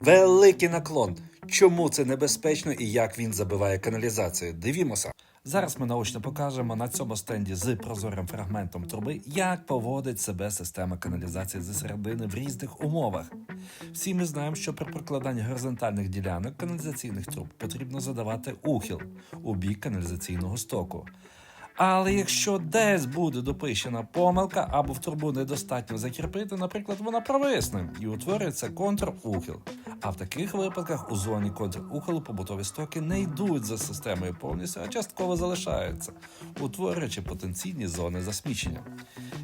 Великий наклон. Чому це небезпечно і як він забиває каналізацію? Дивімося. Зараз ми наочно покажемо на цьому стенді з прозорим фрагментом труби, як поводить себе система каналізації зі середини в різних умовах. Всі ми знаємо, що при прокладанні горизонтальних ділянок каналізаційних труб потрібно задавати ухил у бік каналізаційного стоку. Але якщо десь буде допущена помилка або в трубу недостатньо закріпити, наприклад, вона провисне і утворюється контрухил. А в таких випадках у зоні контрухилу побутові стоки не йдуть за системою повністю, а частково залишаються, утворюючи потенційні зони засмічення.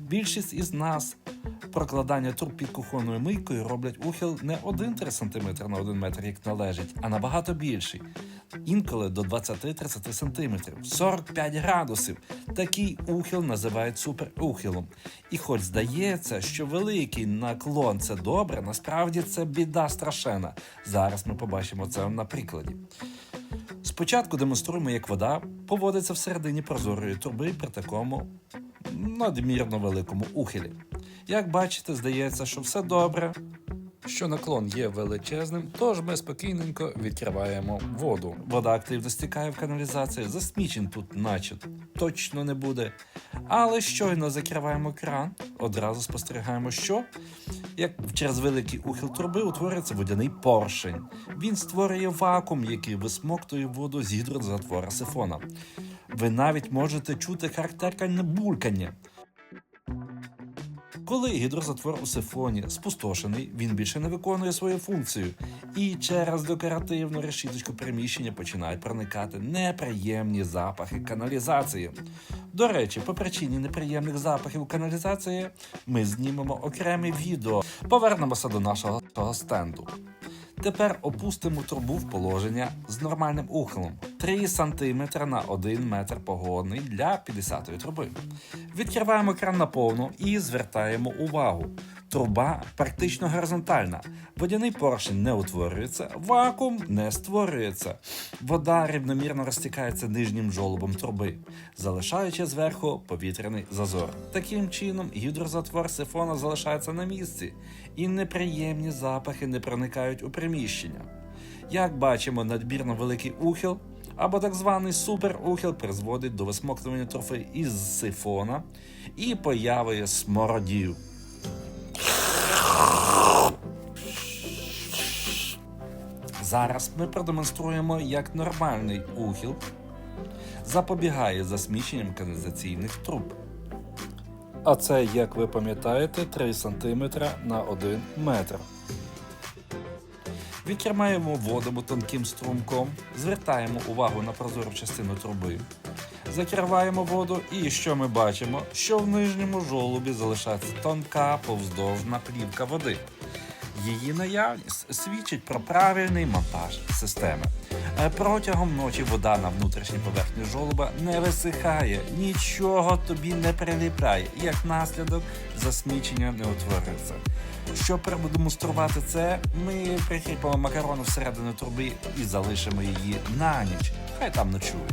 Більшість із нас прокладання труб під кухонною мийкою роблять ухил не 1-3 см на 1 метр, як належить, а набагато більший. Інколи до 20-30 см, 45 градусів. Такий ухил називають суперухилом. І хоч здається, що великий наклон це добре, насправді це біда страшена. Зараз ми побачимо це на прикладі. Спочатку демонструємо, як вода поводиться всередині прозорої труби при такому надмірно великому ухилі. Як бачите, здається, що все добре, що наклон є величезним, тож ми спокійненько відкриваємо воду. Вода активно стікає в каналізацію, засмічень тут наче точно не буде. Але щойно закриваємо кран, одразу спостерігаємо, що як через великий ухил труби утворюється водяний поршень. Він створює вакуум, який висмоктує воду з гідрозатвора сифона. Ви навіть можете чути характерне булькання. Коли гідрозатвор у сифоні спустошений, він більше не виконує свою функцію, і через декоративну решіточку приміщення починають проникати неприємні запахи каналізації. До речі, по причині неприємних запахів каналізації ми знімемо окреме відео. Повернемося до нашого стенду. Тепер опустимо трубу в положення з нормальним ухилом 3 см на 1 метр погодний для 50-ї труби. Відкриваємо кран наповну і звертаємо увагу. Труба практично горизонтальна. Водяний поршень не утворюється, вакуум не створюється. Вода рівномірно розтікається нижнім жолобом труби, залишаючи зверху повітряний зазор. Таким чином, гідрозатвор сифона залишається на місці, і неприємні запахи не проникають у приміщення. Як бачимо, надмірно великий ухил або так званий суперухил призводить до висмоктування трофи із сифона і появи смородів. Зараз ми продемонструємо, як нормальний ухил запобігає засміченням каналізаційних труб. А це, як ви пам'ятаєте, 3 см на 1 метр. Відкриваємо воду тонким струмком, звертаємо увагу на прозору частину труби, закриваємо воду, і що ми бачимо? Що в нижньому жолобі залишається тонка повздовжна плівка води. Її наявність свідчить про правильний монтаж системи. Е, Протягом ночі вода на внутрішній поверхні жолоба не висихає, нічого тобі не приліпляє, як наслідок засмічення не утворюється. Щоб продемонструвати це, ми прикріпимо макарону всередину труби і залишимо її на ніч. Хай там ночує.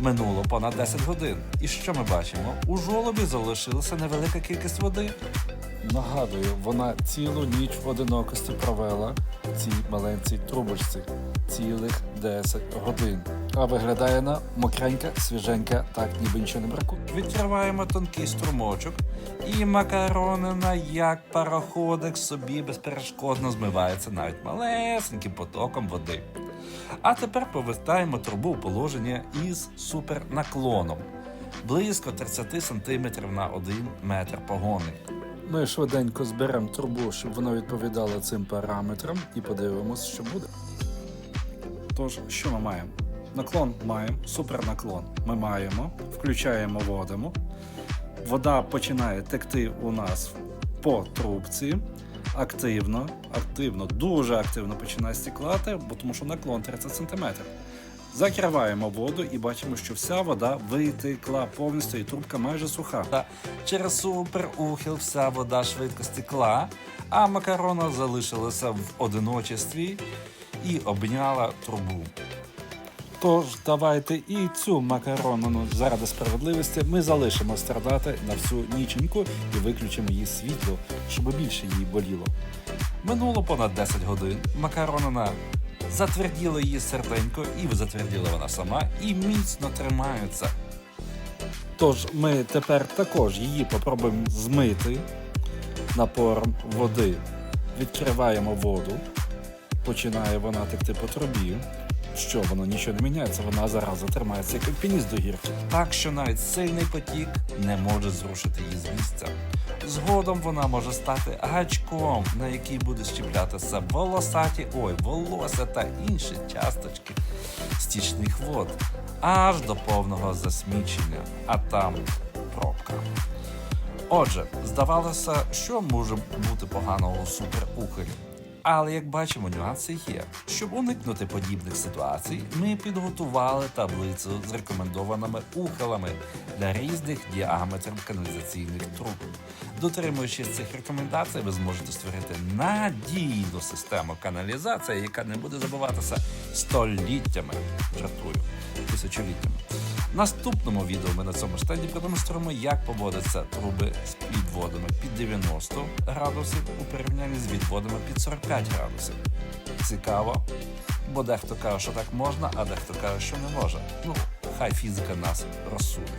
Минуло понад 10 годин. І що ми бачимо? У жолобі залишилася невелика кількість води. Нагадую, вона цілу ніч в одинокості провела в цій маленькій трубочці. Цілих 10 годин. А виглядає вона мокренька, свіженька, так ніби нічого не бракує. Відкриваємо тонкий струмочок, і макаронина, як пароходик, собі безперешкодно змивається навіть малесеньким потоком води. А тепер повертаємо трубу в положення із супернаклоном близько 30 см на 1 метр погони. Ми швиденько зберемо трубу, щоб вона відповідала цим параметрам, і подивимось, що буде. Тож, що ми маємо? Наклон маємо, супернаклон. Ми маємо, включаємо водимо. Вода починає текти у нас по трубці. Активно, активно, дуже активно починає стіклати, бо тому що наклон 30 см. Закриваємо воду і бачимо, що вся вода витекла повністю, і трубка майже суха. Та через суперухил вся вода швидко стекла, а макарона залишилася в одиночестві і обняла трубу. Тож давайте і цю макарону ну, заради справедливості ми залишимо страдати на всю ніченьку і виключимо її світло, щоб більше їй боліло. Минуло понад 10 годин. Макаронина затверділа її серденько, і затверділа вона сама, і міцно тримаються. Тож ми тепер також її попробуємо змити напором води. Відкриваємо воду, починає вона текти по трубі. Що воно нічого не міняється, вона зараза тримається як пініс до гірки. так що навіть сильний потік не може зрушити її з місця. Згодом вона може стати гачком, на який буде щеплятися волосаті, ой, волосся та інші часточки стічних вод, аж до повного засмічення, а там пробка. Отже, здавалося, що може бути поганого у суперухарі. Але як бачимо, нюанси є. Щоб уникнути подібних ситуацій, ми підготували таблицю з рекомендованими ухилами для різних діаметрів каналізаційних труб. Дотримуючись цих рекомендацій, ви зможете створити надійну систему каналізації, яка не буде забуватися століттями. Жартую, тисячоліттями. Наступному відео ми на цьому штенді продемонструємо, як поводяться труби з підводами під 90 градусів у порівнянні з відводами під 45 градусів. Цікаво, бо дехто каже, що так можна, а дехто каже, що не може. Ну, хай фізика нас розсудить.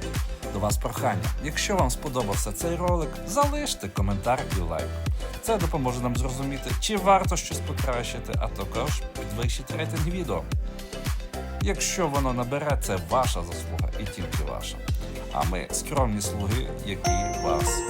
До вас прохання. Якщо вам сподобався цей ролик, залиште коментар і лайк. Це допоможе нам зрозуміти, чи варто щось покращити, а також підвищити рейтинг відео. Якщо воно набере, це ваша заслуга і тільки ваша. А ми скромні слуги, які вас